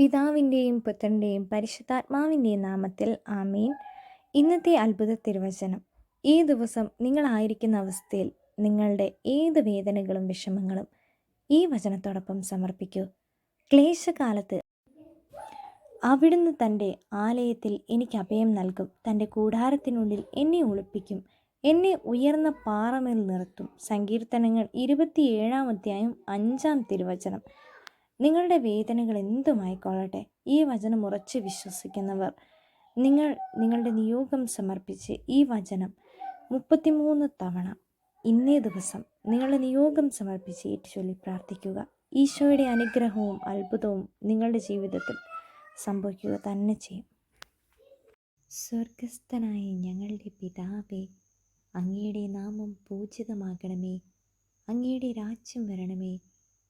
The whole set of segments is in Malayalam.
പിതാവിന്റെയും പുത്രന്റെയും പരിശുദ്ധാത്മാവിന്റെയും നാമത്തിൽ ആമീൻ. ഇന്നത്തെ അത്ഭുത തിരുവചനം. ഈ ദിവസം നിങ്ങളായിരിക്കുന്ന അവസ്ഥയിൽ നിങ്ങളുടെ ഏത് വേദനകളും വിഷമങ്ങളും ഈ വചനത്തോടൊപ്പം സമർപ്പിക്കൂ. ക്ലേശകാലത്ത് അവിടുന്ന് തന്റെ ആലയത്തിൽ എനിക്ക് അഭയം നൽകും. തന്റെ കൂടാരത്തിനുള്ളിൽ എന്നെ ഒളിപ്പിക്കും. എന്നെ ഉയർന്ന പാറമേൽ നിർത്തും. സങ്കീർത്തനങ്ങൾ ഇരുപത്തിയേഴാം അധ്യായം അഞ്ചാം തിരുവചനം. നിങ്ങളുടെ വേദനകൾ എന്തുമായിക്കൊള്ളട്ടെ? ഈ വചനം ഉറച്ച് വിശ്വസിക്കുന്നവർ. നിങ്ങൾ നിങ്ങളുടെ നിയോഗം സമർപ്പിച്ച് ഈ വചനം മുപ്പത്തിമൂന്ന് തവണ ഇന്നേ ദിവസം നിങ്ങളുടെ നിയോഗം സമർപ്പിച്ച് ഏറ്റുചൊല്ലി പ്രാർത്ഥിക്കുക. ഈശോയുടെ അനുഗ്രഹവും അത്ഭുതവും നിങ്ങളുടെ ജീവിതത്തിൽ സംഭവിക്കുക തന്നെ ചെയ്യും. സ്വർഗസ്ഥനായ ഞങ്ങളുടെ പിതാവേ അങ്ങയുടെ നാമം പൂജിതമാകണമേ. അങ്ങയുടെ രാജ്യം വരണമേ.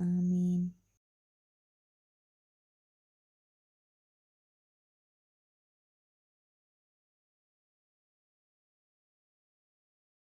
ആമേൻ